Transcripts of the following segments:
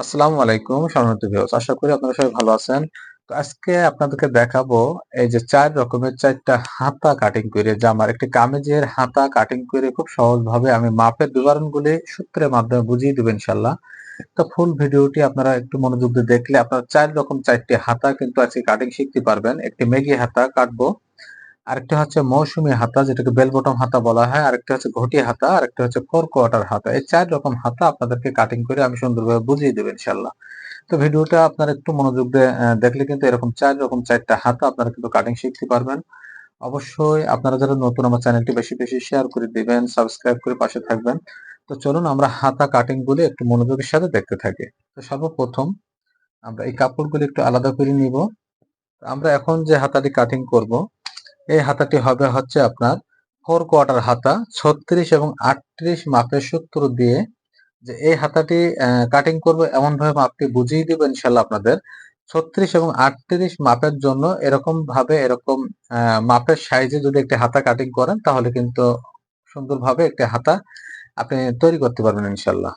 আসসালামু আলাইকুম, সম্মানিত ভিউয়ার্স আশা করি আপনারা সবাই ভালো আছেন। তো আজকে আপনাদেরকে দেখাবো এই যে চার রকমের চারটা হাতা কাটিং করে জামার একটি কামিজের হাতা কাটিং করে খুব সহজভাবে আমি মাপের বিবরণগুলি সূত্রের মাধ্যমে বুঝিয়ে দেবো ইনশাল্লাহ তো ফুল ভিডিওটি আপনারা একটু মনোযোগ দিয়ে দেখলে আপনারা চার রকম চারটি হাতা কিন্তু আজকে কাটিং শিখতে পারবেন। একটি মেগি হাতা কাটবো। আরেকটা হচ্ছে মৌসুমী হাতা, যেটাকে বেল বটম হাতা বলা হয়। আরেকটা হচ্ছে ঘটি হাতা, আরেকটা হচ্ছে ফোর কোয়ার্টার হাতা। এই চার রকম হাতা আপনাদেরকে কাটিং করে আমি সুন্দরভাবে বুঝিয়ে দেবো ইনশাল্লাহ তো ভিডিওটা আপনারা একটু মনোযোগ দিয়ে দেখলে কিন্তু এরকম চার রকম চারটা হাতা আপনারা কিন্তু কাটিং শিখতে পারবেন। অবশ্যই আপনারা যারা নতুন আমার চ্যানেলটি বেশি বেশি শেয়ার করে দিবেন সাবস্ক্রাইব করে পাশে থাকবেন। তো চলুন আমরা হাতা কাটিং গুলি একটু মনোযোগের সাথে দেখতে থাকি। তো সর্বপ্রথম আমরা এই কাপড়গুলি একটু আলাদা করে নিব। আমরা এখন যে হাতাটি কাটিং করব এই হাতাটি হবে হচ্ছে আপনার ফোর কোয়ার্টার হাতা, ছত্রিশ এবং আটত্রিশ মাপের সূত্র দিয়ে যে এই হাতাটি কাটিং করব এমন ভাবে মাপটি বুঝিয়ে দিব ইনশাল্লাহ আপনাদের। ছত্রিশ এবং আটত্রিশ মাপের জন্য এরকম ভাবে এরকম মাপের সাইজে যদি একটি হাতা কাটিং করেন তাহলে কিন্তু সুন্দরভাবে একটি হাতা আপনি তৈরি করতে পারবেন ইনশাল্লাহ।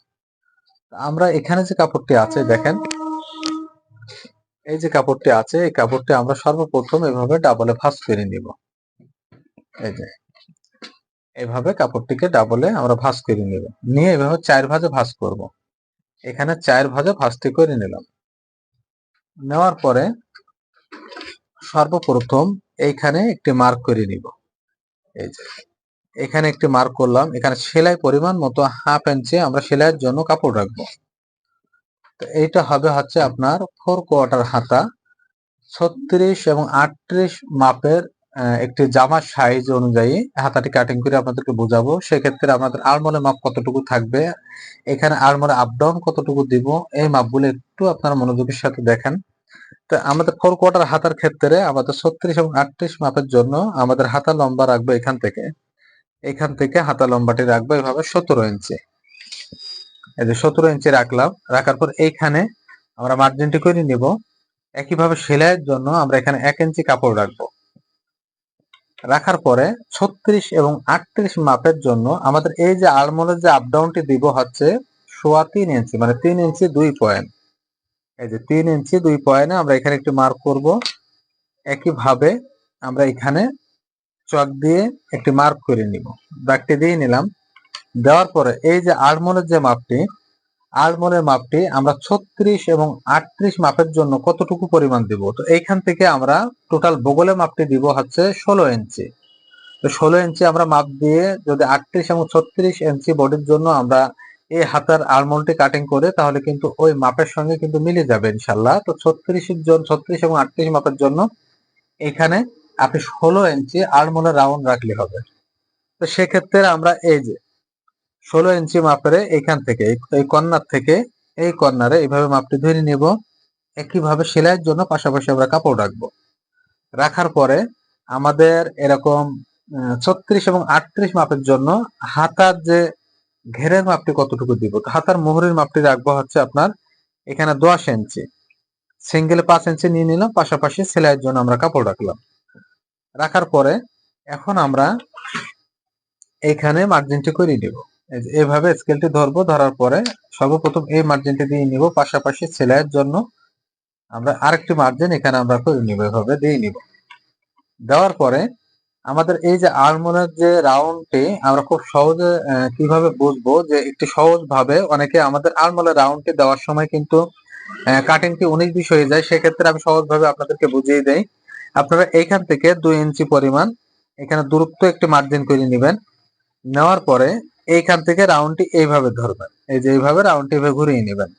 আমরা এখানে যে কাপড়টি আছে দেখেন, এই যে কাপড়টি আছে, এই কাপড়টি আমরা সর্বপ্রথম এভাবে ডাবলে ভাঁজ করে নিব। এই যে, এভাবে কাপড়টিকে ডাবলে আমরা ভাঁজ করে নিব। নিয়ে এভাবে চার ভাজে ভাঁজ করব। এখানে চার ভাজে ভাঁজটি করে নিলাম। নেওয়ার পরে সর্বপ্রথম এইখানে একটি মার্ক করে নিব। এই যে, এখানে একটি মার্ক করলাম। এখানে সেলাই পরিমাণ মতো হাফ ইঞ্চি আমরা সেলাইয়ের জন্য কাপড় রাখব। তো এইটা হবে হচ্ছে আপনার ফোর কোয়ার্টার হাতা, ছত্রিশ এবং আটত্রিশ মাপের একটি জামার সাইজ অনুযায়ী হাতাটি কাটিং করে আপনাদেরকে বোঝাবো। সেক্ষেত্রে আপনাদের আলমোলের মাপ কতটুকু থাকবে? এখানে আলমোলে আপ ডাউন কতটুকু দিব? এই মাপগুলো একটু আপনারা মনোযোগের সাথে দেখেন। তো আমাদের ফোর কোয়ার্টার হাতার ক্ষেত্রে আমাদের ছত্রিশ এবং আটত্রিশ মাপের জন্য আমাদের হাতা লম্বা রাখব এখান থেকে। এখান থেকে হাতা লম্বাটি রাখব এভাবে সতেরো ইঞ্চি। এই যে সতেরো ইঞ্চি রাখলাম। রাখার পর এইখানে আমরা মার্জিনটি করে নিব। একইভাবে সেলাইয়ের জন্য আমরা এখানে এক ইঞ্চি কাপড় রাখব। রাখার পরে ছত্রিশ এবং আটত্রিশ মাপের জন্য আমাদের এই যে আলমোলের যে আপডাউনটি দিব হচ্ছে সোয়া তিন ইঞ্চি মানে তিন ইঞ্চি দুই পয়েন্ট এই যে তিন ইঞ্চি দুই পয়েন্টে আমরা এখানে একটি মার্ক করব। একইভাবে আমরা এখানে চক দিয়ে একটি মার্ক করে নিব। দাগটি দিয়ে নিলাম। দেওয়ার পরে এই যে আলমোলের যে মাপটি আলমোলের মাপটি আমরা ছত্রিশ এবং আটত্রিশ মাপের জন্য কতটুকু পরিমাণ দিব? তো এইখান থেকে আমরা টোটাল বগলের মাপটি দিব হচ্ছে ষোলো ইঞ্চি। তো ষোলো ইঞ্চি আমরা মাপ দিয়ে যদি আটত্রিশ এবং ছত্রিশ ইঞ্চি বডির জন্য আমরা এই হাতার আলমোলটি কাটিং করে, তাহলে কিন্তু ওই মাপের সঙ্গে কিন্তু মিলে যাবে ইনশাল্লাহ তো ছত্রিশের জন্য ছত্রিশ এবং আটত্রিশ মাপের জন্য এখানে আপনি ষোলো ইঞ্চি আলমোলের রাউন্ড রাখলে হবে। তো সেক্ষেত্রে আমরা এই যে ষোলো ইঞ্চি মাপের এখান থেকে, এই কর্নার থেকে, এই কর্নারে এইভাবে মাপটি ধরে নিব। একইভাবে সেলাইয়ের জন্য পাশাপাশি আমরা কাপড় রাখব। রাখার পরে আমাদের এরকম ছত্রিশ এবং আটত্রিশ মাপের জন্য হাতার যে ঘেরের মাপটি কতটুকু দিব, তো হাতার মোহরের মাপটি রাখব হচ্ছে আপনার এখানে দশ ইঞ্চি সিঙ্গেলে পাঁচ ইঞ্চি নিয়ে নিলাম, পাশাপাশি সেলাইয়ের জন্য আমরা কাপড় রাখলাম। রাখার পরে এখন আমরা এখানে মার্জিনটি করে নিব। এইভাবে স্কেলটি ধরবো, ধরার পরে সর্বপ্রথম এই মার্জিনটি দিয়ে নিব। পাশাপাশি সেলাইয়ের জন্য আমরা আরেকটি মার্জিন এখানে আমরা করে নিব, এভাবে দিয়ে নিব। দেওয়ার পরে আমাদের এই যে আলমোনার যে রাউন্ডটি আমরা খুব সহজে কীভাবে বুঝব যে একটি সহজ ভাবে অনেকে আমাদের আলমোলার রাউন্ডটি দেওয়ার সময় কিন্তু কাটিংটি উনিশ বিশ হয়ে যায়, সেক্ষেত্রে আমি সহজভাবে আপনাদেরকে বুঝিয়ে দেই। আপনারা এইখান থেকে দুই ইঞ্চি পরিমাণ এখানে দূরত্ব একটি মার্জিন করে নেবেন। নেওয়ার পরে এইখান থেকে রাউন্ডটি এইভাবে ধরবেন। এই যে এইভাবে রাউন্ডটি এভাবে ঘুরিয়ে নেবেন।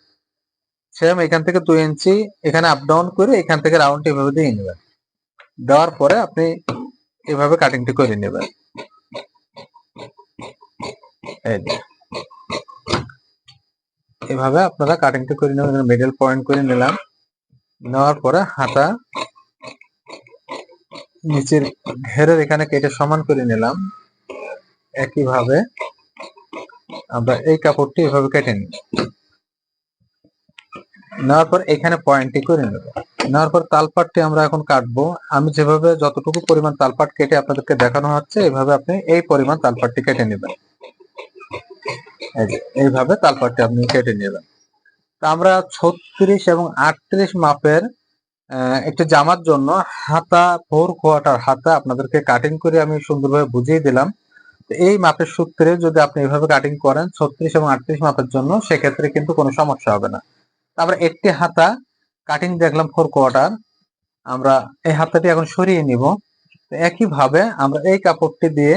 সেম এখান থেকে দুই ইঞ্চি এখানে আপ ডাউন করে এখান থেকে রাউন্ডটি এভাবে দিয়ে নেবেন। দেওয়ার পরে আপনি এভাবে কাটিংটি করে নেবেন। এভাবে আপনারা কাটিংটি করে নেবেন মিডল পয়েন্ট করে নিলাম। নেওয়ার পরে হাতা নিচের ঘেরের এখানে কেটে সমান করে নিলাম। একইভাবে আমরা এই কাপড়টি এভাবে কেটে নিই। নেওয়ার পর এখানে পয়েন্টটি করে নেব। নেওয়ার পর তালপাটটি আমরা এখন কাটবো। আমি যেভাবে, যতটুকু পরিমাণ তালপাট কেটে আপনাদেরকে দেখানো হচ্ছে এইভাবে আপনি এই পরিমাণ তালপাটটি কেটে নেবেন। এইভাবে তালপাটটি আপনি কেটে নেবেন। তা আমরা ছত্রিশ এবং আটত্রিশ মাপের একটা জামার জন্য হাতা, ফোর কোয়ার্টার হাতা আপনাদেরকে কাটিং করে আমি সুন্দরভাবে বুঝিয়ে দিলাম। এই মাপের সূত্রে যদি আপনি এভাবে কাটিং করেন ছত্রিশ এবং আটত্রিশ মাপের জন্য, সেক্ষেত্রে কিন্তু কোনো সমস্যা হবে না। তারপরে একটি হাতা কাটিং দেখলাম ফোর কোয়ার্টার আমরা এই হাতাটি এখন সরিয়ে নিব। একইভাবে আমরা এই কাপড়টি দিয়ে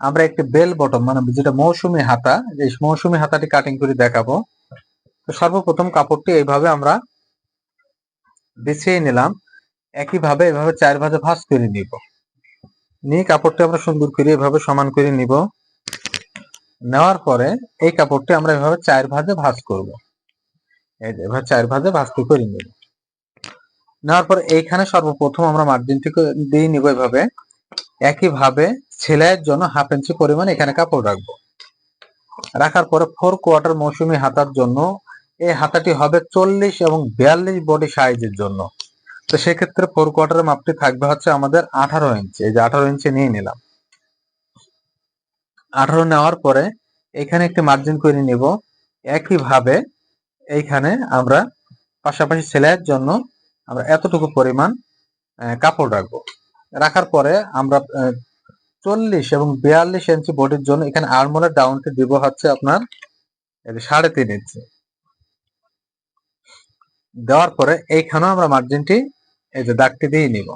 আমরা একটি বেল বটম মানে যেটা মৌসুমী হাতা এই মৌসুমী হাতাটি কাটিং করে দেখাবো। তো সর্বপ্রথম কাপড়টি এইভাবে আমরা বিছিয়ে নিলাম। একইভাবে এভাবে চার ভাঁজে ভাঁজ করে নিব। নিয়ে কাপড়টি আমরা সুন্দর করে এভাবে সমান করে নিব। নেওয়ার পরে এই কাপড়টি আমরা এভাবে চার ভাঁজে ভাঁজ করব। এই যে, এভাবে চার ভাঁজে ভাঁজটি করে নিব। নেওয়ার পর এইখানে সর্বপ্রথম আমরা মার্জিনটি দিয়ে নিব এভাবে। একইভাবে সেলাইয়ের জন্য হাফ ইঞ্চি পরিমাণ এখানে কাপড় রাখব। রাখার পরে ফোর কোয়ার্টার মৌসুমি হাতার জন্য এই হাতাটি হবে চল্লিশ এবং বিয়াল্লিশ বডি সাইজের জন্য। তো সেক্ষেত্রে ফোর কোয়ার্টারের মাপটি থাকবে হচ্ছে আমাদের আঠারো ইঞ্চি এই যে আঠারো ইঞ্চি নিয়ে নিলাম। আঠারো নেওয়ার পরে এখানে একটি মার্জিন করে নিব। একইভাবে এইখানে আমরা পাশাপাশি সেলাইয়ের জন্য আমরা এতটুকু পরিমাণ কাপড় রাখব। রাখার পরে আমরা চল্লিশ এবং বিয়াল্লিশ ইঞ্চি বডির জন্য এখানে আর্মোলের ডাউনটি দিব হচ্ছে আপনার সাড়ে তিন ইঞ্চি দেওয়ার পরে এইখানেও আমরা মার্জিনটি এই যে দাগটি দিয়ে নিব।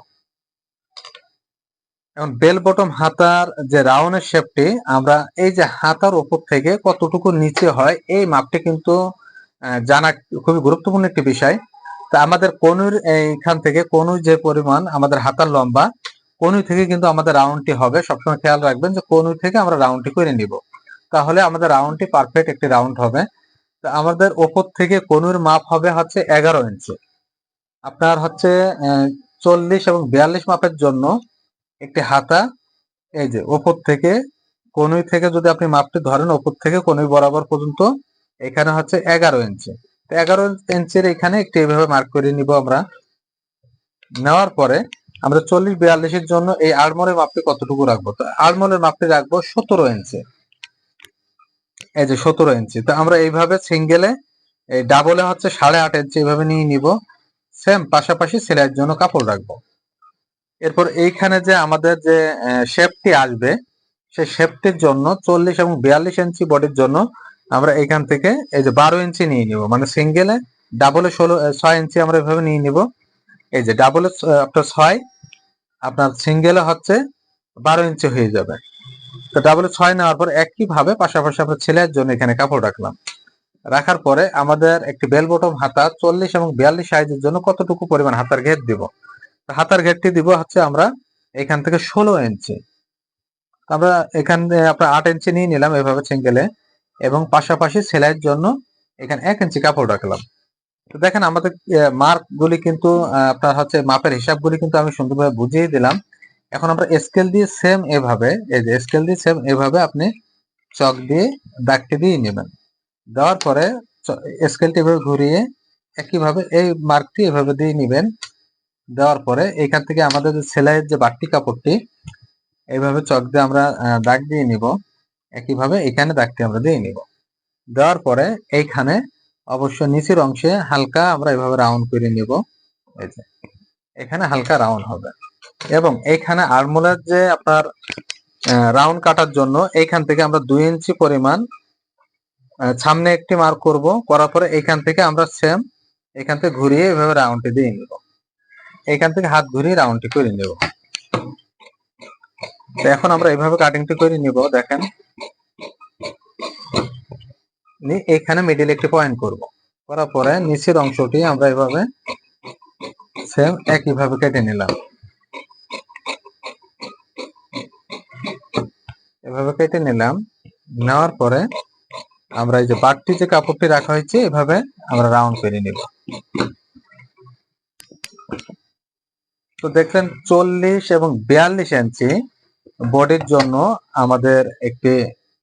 এখন বেল বটম হাতার যে রাউন্ডের শেপটি, আমরা এই যে হাতার উপর থেকে কতটুকু নিচে হয়, এই মাপটি কিন্তু জানা খুবই গুরুত্বপূর্ণ একটি বিষয়। তা আমাদের কনুর এইখান থেকে কনু যে পরিমাণ আমাদের হাতার লম্বা কনু থেকে কিন্তু আমাদের রাউন্ডটি হবে। সবসময় খেয়াল রাখবেন যে কনু থেকে আমরা রাউন্ডটি করে নিব। তাহলে আমাদের রাউন্ডটি পারফেক্ট একটি রাউন্ড হবে। তো আমাদের ওপর থেকে কনুর মাপ হবে হচ্ছে এগারো ইঞ্চি। আপনার হচ্ছে চল্লিশ এবং বিয়াল্লিশ মাপের জন্য একটি হাতা। এই যে, ওপর থেকে কনুই থেকে যদি আপনি মাপটি ধরেন, ওপর থেকে কনুই বরাবর পর্যন্ত, এখানে হচ্ছে এগারো ইঞ্চি তো এগারো ইঞ্চির এখানে একটি এভাবে মার্ক করে নিব আমরা। নেওয়ার পরে আমরা চল্লিশ বিয়াল্লিশের জন্য এই আড়মোলের মাপটি কতটুকু রাখব? তো আড়মোলের মাপটি রাখব সতেরো ইঞ্চি এই যে সতেরো ইঞ্চি তো আমরা এইভাবে সিঙ্গেলে এই ডাবলে হচ্ছে সাড়ে আট ইঞ্চি এইভাবে নিয়ে নিব। সেম, পাশাপাশি সেলাইয়ের জন্য কাপড় রাখব। এরপর এইখানে যে আমাদের যে শেপটি আসবে, সেই শেপটির জন্য চল্লিশ এবং বিয়াল্লিশ ইঞ্চি বডির জন্য আমরা এইখান থেকে এই যে বারো ইঞ্চি নিয়ে নিব। মানে সিঙ্গেলে ডাবলে ষোলো ছয় ইঞ্চি আমরা এভাবে নিয়ে নিব। এই যে ডাবলে আপনার ছয়, আপনার সিঙ্গেলে হচ্ছে বারো ইঞ্চি হয়ে যাবে। তো ডাবলে ছয় নেওয়ার পর একই ভাবে পাশাপাশি আমরা ছেলের জন্য এখানে কাপড় রাখলাম। রাখার পরে আমাদের একটি বেল বটম হাতা চল্লিশ এবং বিয়াল্লিশ সাইজের জন্য কতটুকু পরিমাণ হাতার ঘের দিব? হাতার ঘেরটি দিব হচ্ছে আমরা এখান থেকে ষোলো ইঞ্চি আমরা এখানে আপনার আট ইঞ্চি নিয়ে নিলাম এভাবে সিঙ্গেলে এবং পাশাপাশি সেলাইয়ের জন্য এখানে এক ইঞ্চি কাপড় রাখলাম। তো দেখেন আমাদের মার্ক গুলি কিন্তু আপনার হচ্ছে মাপের হিসাবগুলি কিন্তু আমি সুন্দরভাবে বুঝিয়ে দিলাম। এখন আমরা স্কেল দিয়ে সেম এভাবে, এই যে স্কেল দিয়ে সেম এভাবে আপনি চক দিয়ে দাগটি দিয়ে নেবেন। দেওয়ার পরে স্কেলটি এভাবে ঘুরিয়ে একইভাবে এই মার্কটি এভাবে দিয়ে নেবেন। দেওয়ার পরে এখান থেকে আমাদের সেলাইয়ের যে বাড়তি কাপড়টি, এইভাবে চক দিয়ে আমরা দাগ দিয়ে নিব। একইভাবে এখানে দাগটি আমরা দিয়ে নিব। দেওয়ার পরে এইখানে অবশ্য নিচের অংশে হালকা আমরা এভাবে রাউন্ড করে নিব। এই যে, এখানে হালকা রাউন্ড হবে। এবং এইখানে আরমোলার যে আপনার রাউন্ড কাটার জন্য এইখান থেকে আমরা দুই ইঞ্চি পরিমাণ সামনে একটি মার্ক করব। করার পরে এখান থেকে আমরা সেম এখান থেকে ঘুরিয়ে এভাবে রাউন্ডটি দিয়ে নিব। এখান থেকে হাত ঘুরিয়ে রাউন্ডটি করে নেব। এখন আমরা এইভাবে কাটিংটি করে নিব, দেখেন। এখানে মিডিল একটি পয়েন্ট করব। করার পরে নিচের অংশটি আমরা এভাবে সেম একইভাবে কেটে নিলাম। এভাবে কেটে নিলাম। নেওয়ার পরে আমরা এই যে বাড়তি যে কাপড়টি রাখা হয়েছে, এভাবে আমরা রাউন্ড করে নিব। তো দেখলেন চল্লিশ এবং বিয়াল্লিশ ইঞ্চি বডির জন্য আমাদের একটি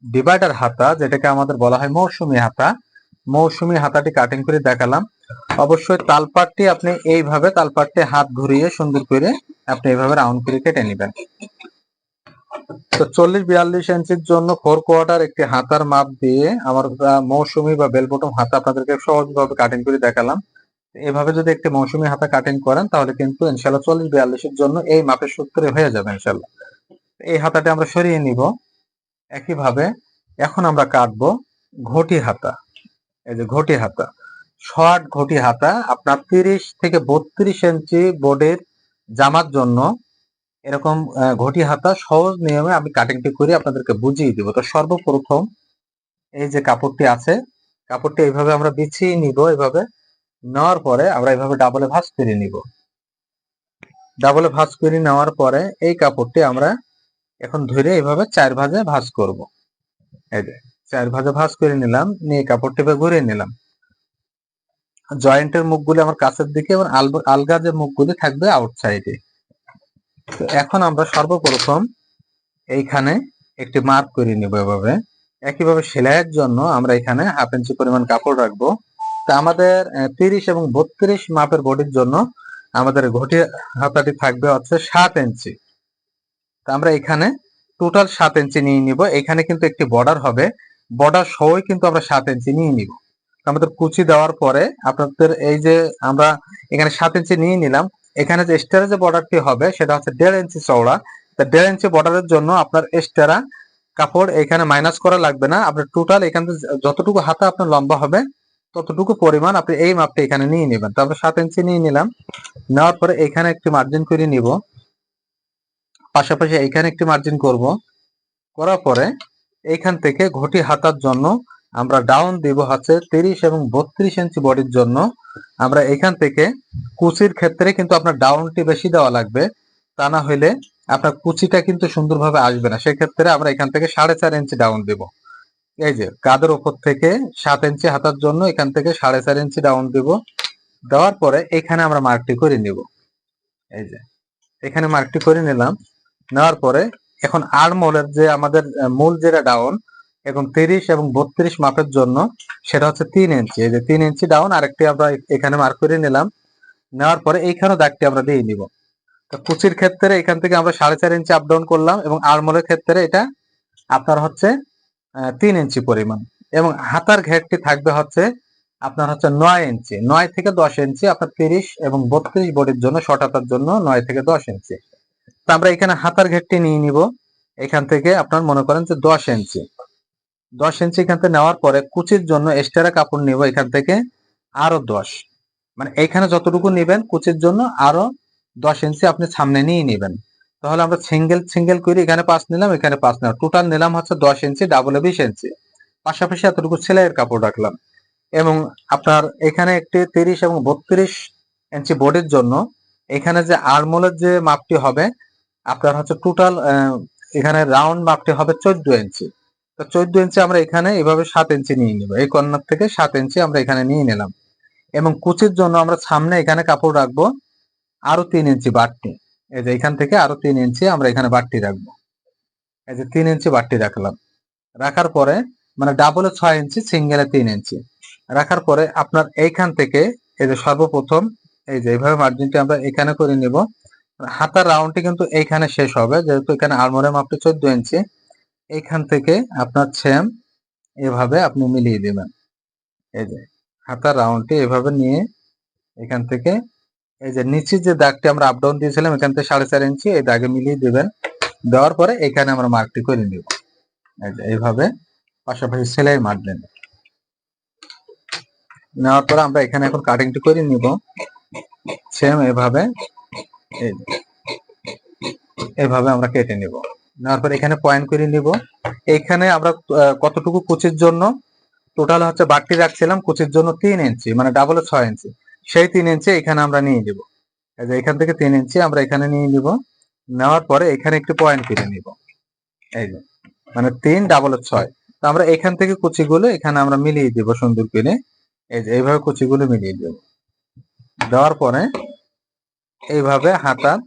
ডিভাইডার হাতা, যেটাকে আমাদের বলা হয় মৌসুমি হাতা। মৌসুমী হাতাটি কাটিং করে দেখালাম। অবশ্যই তালপাটটি আপনি এইভাবে তালপাটটি হাত ঘুরিয়ে সুন্দর করে আপনি এইভাবে রাউন্ড করে কেটে নেবেন। তো চল্লিশ বিয়াল্লিশ ইঞ্চির জন্য ফোর কোয়ার্টার একটি হাতার মাপ দিয়ে আমার মৌসুমি বা বেল বটম হাতা আপনাদেরকে সহজভাবে কাটিং করে দেখালাম। এভাবে যদি একটি মৌসুমি হাতা কাটিং করেন, তাহলে কিন্তু ইনশাল্লাহ চল্লিশ বিয়াল্লিশের জন্য এই মাপের সূত্রে হয়ে যাবে ইনশাল্লাহ। এই হাতাটা আমরা সরিয়ে নিব। একইভাবে এখন আমরা কাটবো ঘটি হাতা। এই যে ঘটি হাতা। শর্ট ঘটি হাতা, আপনার তিরিশ থেকে বত্রিশ ইঞ্চি বোর্ডের জামার জন্য এরকম ঘটি হাতা সহজ নিয়মে আমি কাটিংটি করে আপনাদেরকে বুঝিয়ে দিব। তো সর্বপ্রথম এই যে কাপড়টি আছে, কাপড়টি এইভাবে আমরা বিছিয়ে নিব এইভাবে নেওয়ার পরে আমরা এইভাবে ডাবলে ভাঁজ করে নিব। ডাবলে ভাঁজ করে নেওয়ার পরে এই কাপড়টি আমরা এখন ধরে এইভাবে চার ভাঁজে ভাঁজ করব। এই যে চার ভাঁজে ভাঁজ করে নিলাম, নিয়ে কাপড়টি ঘুরিয়ে নিলাম। জয়েন্টের মুখগুলি আমার কাছের দিকে এবং আলগা যে মুখগুলি থাকবে আউটসাইডে তো এখন আমরা সর্বপ্রথম এইখানে একটি মার্ক করে নিব এভাবে। একইভাবে সেলাইয়ের জন্য আমরা এখানে হাফ ইঞ্চি পরিমাণ কাপড় রাখব। তা আমাদের তিরিশ এবং বত্রিশ মাপের বডির জন্য আমাদের ঘটি হাতাটি থাকবে হচ্ছে সাত ইঞ্চি। তা আমরা এখানে টোটাল সাত ইঞ্চি নিয়ে নিব। এখানে কিন্তু একটি বর্ডার হবে। বর্ডার সহই কিন্তু আমরা সাত ইঞ্চি নিয়ে নিব। আমাদের কুচি দেওয়ার পরে আপনাদের এই যে আমরা এখানে সাত ইঞ্চি নিয়ে নিলাম এখানে যে এক্সট্রা যে বর্ডারটি হবে, সেটা হচ্ছে দেড় ইঞ্চি চওড়া। তা দেড় ইঞ্চি বর্ডারের জন্য আপনার এক্সট্রা কাপড় এখানে মাইনাস করা লাগবে না। আপনার টোটাল এখান থেকে যতটুকু হাতা আপনার লম্বা হবে, ততটুকু পরিমাণ আপনি এই মাপটা এখানে নিয়ে নেবেন। তো আমরা সাত ইঞ্চি নিয়ে নিলাম। নেওয়ার পরে এখানে একটি মার্জিন করে নিব। পাশাপাশি এইখানে একটি মার্জিন করব। করার পরে এইখান থেকে ঘটি হাতার জন্য আমরা ডাউন দিব হচ্ছে তিরিশ এবং বত্রিশ ইঞ্চি বডির জন্য। আমরা এখান থেকে কুচির ক্ষেত্রে কিন্তু আপনার ডাউনটি বেশি দেওয়া লাগবে। তা না হইলে আপনার কুচিটা কিন্তু সুন্দরভাবে আসবে না। সেক্ষেত্রে আমরা এখান থেকে সাড়ে চার ইঞ্চি ডাউন দিব। এই যে কাদের উপর থেকে সাত ইঞ্চি হাতার জন্য এখান থেকে সাড়ে চার ইঞ্চি ডাউন দিব। দেওয়ার পরে এখানে আমরা মার্কটি করে নিব। এই যে, এখানে মার্কটি করে নিলাম। নেওয়ার পরে এখন আর্মোলের যে আমাদের মূল যেটা ডাউন এখন তিরিশ এবং বত্রিশ মাপের জন্য সেটা হচ্ছে তিন ইঞ্চি। এই যে তিন ইঞ্চি ডাউন আরেকটি আমরা এখানে মার্ক করে নিলাম। নেওয়ার পরে এইখানেও দাগটি আমরা দিয়ে নিব। তো কুচির ক্ষেত্রে এখান থেকে আমরা সাড়ে চার ইঞ্চি আপ ডাউন করলাম এবং আর্মোলের ক্ষেত্রে এটা আপনার হচ্ছে তিন ইঞ্চি পরিমাণ। এবং হাতার ঘেরটি থাকবে হচ্ছে আপনার হচ্ছে নয় ইঞ্চি। নয় থেকে দশ ইঞ্চি আপনার তিরিশ এবং বত্রিশ বডির জন্য শর্ট হাতার জন্য নয় থেকে দশ ইঞ্চি। তো আমরা এখানে হাতার ঘেরটি নিয়ে নিব। এখান থেকে আপনার মনে করেন যে দশ ইঞ্চি। দশ ইঞ্চি এখান থেকে নেওয়ার পরে কুচির জন্য এক্সট্রা কাপড় নিব এখান থেকে আরও দশ। মানে এখানে যতটুকু নেবেন কুচির জন্য আরও দশ ইঞ্চি আপনি সামনে নিয়ে নেবেন। তাহলে আমরা সিঙ্গেল সিঙ্গেল করে এখানে পাঁচ নিলাম, এখানে পাঁচ নিলাম। টোটাল নিলাম হচ্ছে দশ ইঞ্চি ডাবলে বিশ ইঞ্চি। পাশাপাশি এতটুকু সেলাইয়ের কাপড় রাখলাম। এবং আপনার এখানে একটি তিরিশ এবং বত্রিশ ইঞ্চি বডির জন্য এখানে যে আরমোলের যে মাপটি হবে, আপনার হচ্ছে টোটাল এখানে রাউন্ড মাপটি হবে চোদ্দ ইঞ্চি। চোদ্দ ইঞ্চি আমরা এখানে এভাবে সাত ইঞ্চি নিয়ে নিব। এই কর্নার থেকে সাত ইঞ্চি আমরা এখানে নিয়ে নিলাম। এবং কুচির জন্য আমরা সামনে এখানে কাপড় রাখব আরও তিন ইঞ্চি বাড়তি। এই যে এখান থেকে আরও তিন ইঞ্চি আমরা এখানে বাড়তি রাখব। এই যে তিন ইঞ্চি বাড়তি রাখলাম। রাখার পরে মানে ডাবলে ছয় ইঞ্চি সিঙ্গেলে তিন ইঞ্চি। রাখার পরে আপনার এইখান থেকে এই যে সর্বপ্রথম এই যে এইভাবে মার্জিনটি আমরা এখানে করে নিব। হাতার রাউন্ডটি কিন্তু এইখানে শেষ হবে, যেহেতু এখানে আলমোরের মাপটি চোদ্দ ইঞ্চি। এইখান থেকে আপনার ছেম এভাবে আপনি মিলিয়ে দিবেন। এই যে হাতার রাউন্ডটি এভাবে নিয়ে এখান থেকে এই যে নিচের যে দাগটি আমরা আপ ডাউন দিয়েছিলাম, এখান থেকে সাড়ে চার ইঞ্চি এই দাগে মিলিয়ে দেবেন। দেওয়ার পরে এখানে আমরা মার্কটি করে নিব। এই যে এইভাবে পাশাপাশি সেলাই মারলেন নেওয়ার পরে আমরা এখানে এখন কাটিংটি করে নিব। সেম এভাবে এভাবে আমরা কেটে নিব। নেওয়ার পর এখানে পয়েন্ট করে নিব। এখানে আমরা কতটুকু কুচির জন্য? টোটাল হচ্ছে বাড়তি রাখছিলাম, কুচির জন্য তিন ইঞ্চি মানে ডাবলে ছয় ইঞ্চি সেই তিন ইঞ্চি এখানে আমরা নিয়ে নিব। এখান থেকে তিন ইঞ্চি আমরা এখানে নিয়ে নিব। নেওয়ার পরে এখানে একটি পয়েন্ট কেটে নিব। এই যে মানে তিন ডাবলে ছয়। তো আমরা এখান থেকে কুচিগুলো এখানে আমরা মিলিয়ে দিব সুন্দর করে। এই যে, এইভাবে কুচিগুলো মিলিয়ে দেব। দেওয়ার পরে এইভাবে হাতার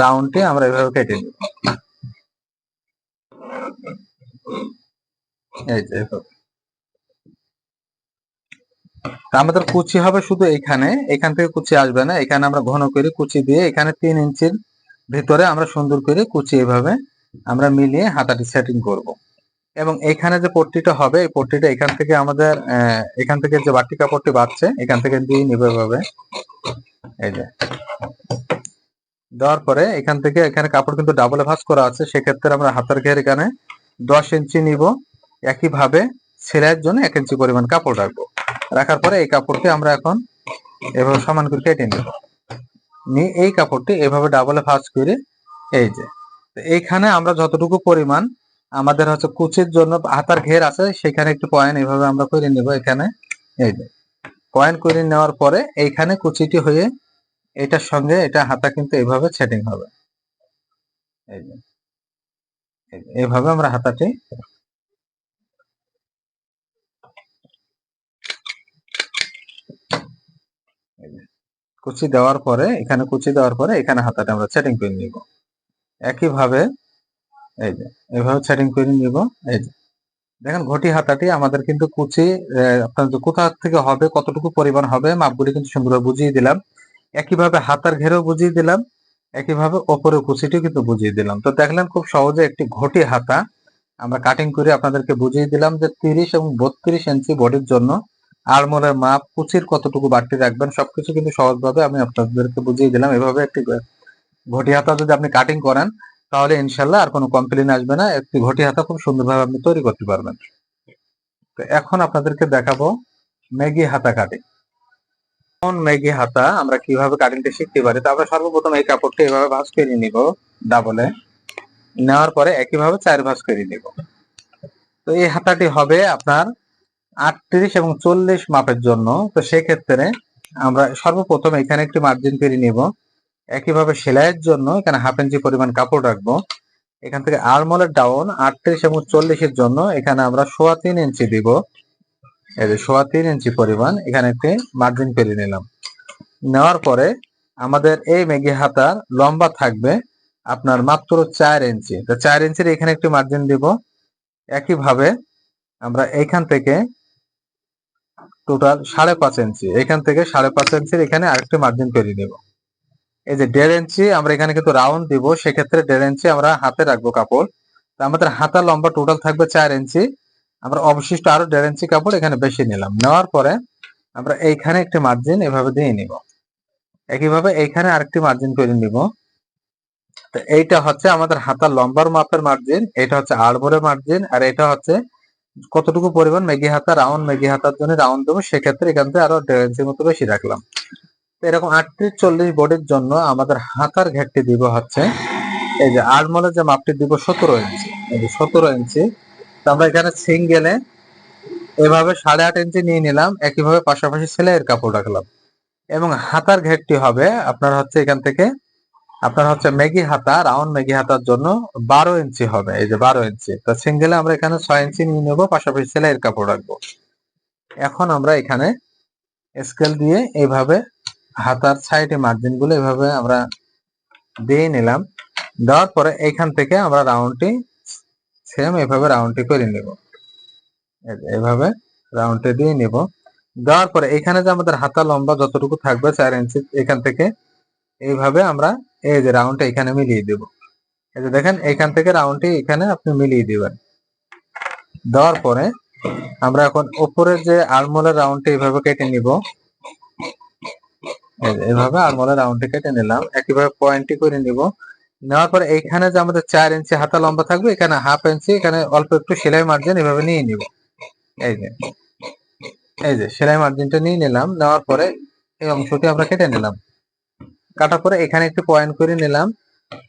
রাউন্ডটি আমরা এইভাবে কেটে নিব। আমাদের কুচি হবে শুধু এখানে, এখান থেকে কুচি আসবে না, এখানে আমরা ঘন করে কুচি দিয়ে এখানে তিন ইঞ্চির ভিতরে আমরা সুন্দর করে কুচি এভাবে আমরা মিলিয়ে হাতাটি সেটিং করব। এবং এখানে যে পট্টিটা হবে, এই পট্টিটা এখান থেকে আমাদের এখান থেকে যে বাটি কাপড়টি বাড়ছে, এখান থেকে দিয়ে নিবে এই যে। দেওয়ার পরে এখান থেকে এখানে কাপড় কিন্তু ডাবলে ভাঁজ করা আছে, সেক্ষেত্রে আমরা হাতের ঘের এখানে দশ ইঞ্চি নিব। একইভাবে সেলাইয়ের জন্য এক ইঞ্চি পরিমাণ কাপড় রাখব। রাখার পরে এই কাপড়টি আমরা এখন এভাবে সমান করে কেটে নিব। নিয়ে এই কাপড়টি এভাবে ডাবলে ভাঁজ করে এই যে এইখানে আমরা যতটুকু পরিমাণ আমাদের হচ্ছে কুচির জন্য হাতার ঘের আছে, সেখানে একটু পয়েন্ট এইভাবে আমরা করে নিব এখানে। এই যে পয়েন্ট করে নেওয়ার পরে এইখানে কুচিটি হয়ে এটার সঙ্গে এটা হাতা কিন্তু এইভাবে সেটিং হবে। এই যে আমরা হাতাটি কুচি দেওয়ার পরে, এখানে কুচি দেওয়ার পরে এখানে হাতাটা আমরা সেটিং করে নিব। একইভাবে, এই যে এইভাবে সেটিং করে নিব। এই যে, দেখেন ঘটি হাতাটি আমাদের কিন্তু কুচি আপনার কোথা থেকে হবে, কতটুকু পরিমাণ হবে, মাপগুলি কিন্তু সুন্দরভাবে বুঝিয়ে দিলাম। একইভাবে হাতার ঘেরেও বুঝিয়ে দিলাম, একইভাবে ওপরে কুচিটিও কিন্তু বুঝিয়ে দিলাম। তো দেখলেন খুব সহজে একটি ঘটি হাতা আমরা কাটিং করে আপনাদেরকে বুঝিয়ে দিলাম যে তিরিশ এবং বত্রিশ ইঞ্চি বডির জন্য আড়মোলের মাপ, কুচির কতটুকু বাড়তি রাখবেন, সবকিছু কিন্তু সহজভাবে আমি আপনাদেরকে বুঝিয়ে দিলাম। এভাবে একটি ঘটি হাতা যদি আপনি কাটিং করেন, তাহলে ইনশাল্লাহ আর কোনো কমপ্লেন আসবে না। একটি ঘটি হাতা খুব সুন্দরভাবে আপনি তৈরি করতে পারবেন। তো এখন আপনাদেরকে দেখাবো ম্যাগি হাতা কাটিং কোন ম্যাগি হাতা, আমরা কীভাবে কাটিংটা শিখতে পারি, তো আমরা সর্বপ্রথম এই কাপড়টা এভাবে ভাঁজ করে নিব ডাবলে নেওয়ার পরে একইভাবে চার ভাঁজ করে নিব। তো এই হাতাটি হবে আপনার আটত্রিশ এবং চল্লিশ মাপের জন্য। তো সেক্ষেত্রে আমরা সর্বপ্রথম এখানে একটি মার্জিন করে নিব। একইভাবে সেলাইয়ের জন্য এখানে হাফ ইঞ্চি পরিমাণ কাপড় রাখব। এখান থেকে আরমলের ডাউন আটত্রিশ এবং চল্লিশের জন্য এখানে আমরা সোয়া তিন ইঞ্চি দিব। এই যে সোয়া তিন ইঞ্চি পরিমাণ এখানে একটি মার্জিন করে নিলাম। নেওয়ার পরে আমাদের এই মেগি হাতার লম্বা থাকবে আপনার মাত্র চার ইঞ্চি। তো চার ইঞ্চির এখানে একটি মার্জিন দিব। একইভাবে আমরা এইখান থেকে টোটাল সাড়ে পাঁচ ইঞ্চি এখান থেকে সাড়ে পাঁচ ইঞ্চির এখানে আরেকটি মার্জিন করে নিব। এই যে দেড় ইঞ্চি আমরা এখানে কিন্তু রাউন্ড দিব, সেক্ষেত্রে দেড় ইঞ্চি আমরা হাতে রাখব কাপড়। তো আমাদের হাতার লম্বা টোটাল থাকবে চার ইঞ্চি। আমরা অবশিষ্ট আরও দেড় ইঞ্চি কাপড় এখানে বেশি নিলাম। নেওয়ার পরে আমরা এইখানে একটি মার্জিন এভাবে দিয়ে নিব। একইভাবে এইখানে আরেকটি মার্জিন করে নিব। তো এইটা হচ্ছে আমাদের হাতার লম্বার মাপের মার্জিন এটা হচ্ছে আড়বরের মার্জিন আর এটা হচ্ছে কতটুকু পরিমাণ মেগি হাতা রাউন্ড মেগি হাতার জন্য রাউন্ড দেবো, সেক্ষেত্রে এখান থেকে আরও দেড় মতো বেশি রাখলাম। এরকম আটত্রিশ চল্লিশ বডির জন্য আমাদের হাতার ঘেরটি দিব হচ্ছে, এই যে আড়মলের যে মাপটি দিব সতেরো ইঞ্চি, এই যে সতেরো ইঞ্চি আমরা এখানে সিঙ্গেলে এভাবে সাড়ে আট ইঞ্চি নিয়ে নিলাম, একইভাবে পাশাপাশি সেলাইয়ের কাপড় রাখলাম। এবং হাতার ঘেরটি হবে আপনার হচ্ছে এখান থেকে, আপনার হচ্ছে মেগি হাতা, রাউন্ড মেগি হাতার জন্য বারো ইঞ্চি হবে, এই যে বারো ইঞ্চি তো সিঙ্গেলে আমরা এখানে ছয় ইঞ্চি নিয়ে নেব, পাশাপাশি সেলাইয়ের কাপড় রাখব। এখন আমরা এখানে স্কেল দিয়ে এইভাবে হাতার সাইডে মার্জিনগুলো এভাবে আমরা দিয়ে নিলাম। দেওয়ার পরে এইখান থেকে আমরা রাউন্ডটি সেম এভাবে রাউন্ডটি করে নিব। এভাবে রাউন্ডটি দিয়ে নিব। দেওয়ার পরে এখানে যে আমাদের হাতা লম্বা যতটুকু থাকবে চার ইঞ্চি এখান থেকে এইভাবে আমরা এই যে রাউন্ডটা এখানে মিলিয়ে এই যে দেখেন, এখান থেকে রাউন্ডটি এখানে আপনি মিলিয়ে দিবেন। দেওয়ার পরে আমরা এখন উপরের যে আলমোলের রাউন্ডটি এইভাবে কেটে নিব। এভাবে আলমোলের রাউন্ডটি কেটে নিলাম। একইভাবে পয়েন্টটি করে নিব। নেওয়ার পরে এইখানে যে আমাদের চার ইঞ্চি হাতা লম্বা থাকবে, এখানে হাফ ইঞ্চি, এখানে অল্প একটু সেলাই মার্জিন এভাবে নিয়ে নিব। এই যে এই যে, সেলাই মার্জিনটা নিয়ে নিলাম, নেওয়ার পরে এই অংশটি আমরা কেটে নিলাম। কাটার পরে এখানে একটু পয়েন্ট করে নিলাম।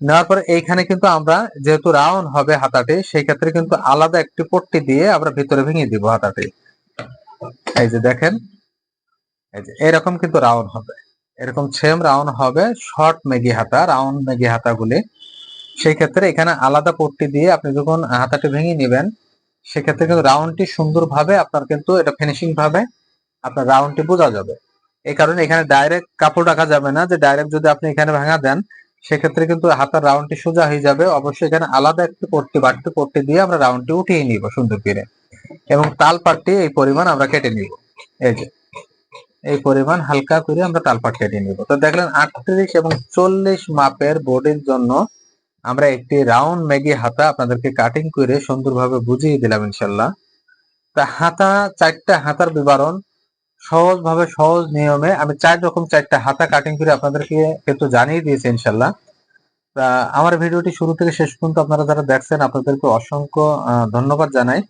নেওয়ার পরে এইখানে কিন্তু আমরা যেহেতু রাউন্ড হবে হাতাটি, সেই ক্ষেত্রে কিন্তু আলাদা একটি পট্টি দিয়ে আমরা ভিতরে ভেঙে দিব হাতাটি। এই যে দেখেন, এই যে এরকম কিন্তু রাউন্ড হবে। এরকম সেম রাউন্ড হবে শর্ট মেগি হাতা রাউন্ড মেগি হাতাগুলি। সেই ক্ষেত্রে এখানে আলাদা পট্টি দিয়ে আপনি যখন হাতাটি ভেঙে নেবেন, সেক্ষেত্রে কিন্তু রাউন্ডটি সুন্দরভাবে আপনার কিন্তু এটা ফিনিশিং ভাবে আপনার রাউন্ডটি বোঝা যাবে। এই কারণে এখানে ডাইরেক্ট কাপড় রাখা যাবে না যে ডাইরেক্ট যদি আপনি এখানে ভাঙা দেন, সেক্ষেত্রে কিন্তু হাতার রাউন্ডটি সোজা হয়ে যাবে। অবশ্যই এখানে আলাদা একটি পট্টি, বাড়তি পট্টি দিয়ে আমরা রাউন্ডটি উঠিয়ে নিব সুন্দর করে। এবং তাল পাটটি এই পরিমাণ আমরা কেটে নিব। এই যে। এই পরিমাণ হালকা করে আমরা তালপাট কেটে নিব। তো দেখলেন আটত্রিশ এবং চল্লিশ মাপের বোর্ডের জন্য আমরা একটি রাউন্ড ম্যাগি হাতা আপনাদেরকে কাটিং করে সুন্দরভাবে বুঝিয়ে দিলাম ইনশাল্লাহ। তা হাতা, চারটা হাতার বিবরণ সহজভাবে, সহজ নিয়মে আমি চার রকম চারটা হাতা কাটিং করে আপনাদেরকে কিন্তু জানিয়ে দিয়েছি ইনশাল্লাহ। তা আমার ভিডিওটি শুরু থেকে শেষ পর্যন্ত আপনারা যারা দেখছেন, আপনাদেরকে অসংখ্য ধন্যবাদ জানাই।